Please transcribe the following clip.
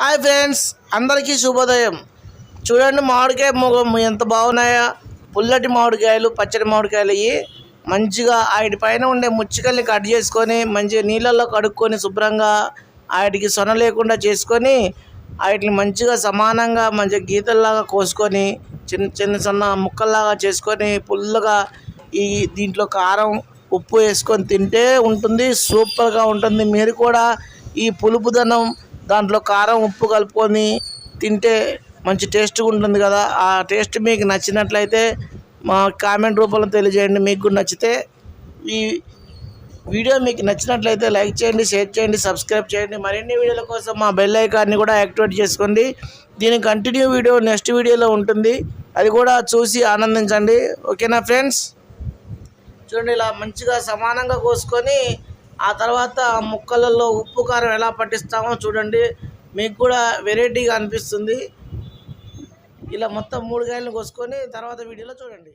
Hi friends అందరికీ శుభోదయం. చూడండి మామిడికాయ మొగం ఎంత బాగున్నాయా. పుల్లటి మామిడికాయలు పచ్చడి మామిడికాయలు ఇవి మంచిగా వాటి పైన ఉండే ముచ్చికల్ని కట్ చేసుకొని మంచిగా నీళ్ళల్లో కడుక్కొని శుభ్రంగా వాటికి సొన లేకుండా చేసుకొని వాటిని మంచిగా సమానంగా మంచిగా గీతల్లాగా కోసుకొని చిన్న చిన్న చిన్న ముక్కల్లాగా చేసుకొని పుల్లగా ఈ దీంట్లో కారం ఉప్పు వేసుకొని తింటే ఉంటుంది సూపర్గా ఉంటుంది. మీరు కూడా ఈ పులుపుదనం దాంట్లో కారం ఉప్పు కలుపుకొని తింటే మంచి టేస్ట్గా ఉంటుంది కదా. ఆ టేస్ట్ మీకు నచ్చినట్లయితే మా కామెంట్ రూపంలో తెలియజేయండి. మీకు నచ్చితే ఈ వీడియో మీకు నచ్చినట్లయితే లైక్ చేయండి షేర్ చేయండి సబ్స్క్రైబ్ చేయండి. మరిన్ని వీడియోల కోసం మా బెల్ ఐకాన్ని కూడా యాక్టివేట్ చేసుకోండి. దీని కంటిన్యూ వీడియో నెక్స్ట్ వీడియోలో ఉంటుంది. అది కూడా చూసి ఆనందించండి. ఓకేనా ఫ్రెండ్స్? చూడండి ఇలా మంచిగా సమానంగా కోసుకొని ఆ తర్వాత ఆ ముక్కలలో ఉప్పు కారం ఎలా పట్టిస్తామో చూడండి. మీకు కూడా వెరైటీగా అనిపిస్తుంది. ఇలా మొత్తం మూడు కాయలను కోసుకొని తర్వాత వీడియోలో చూడండి.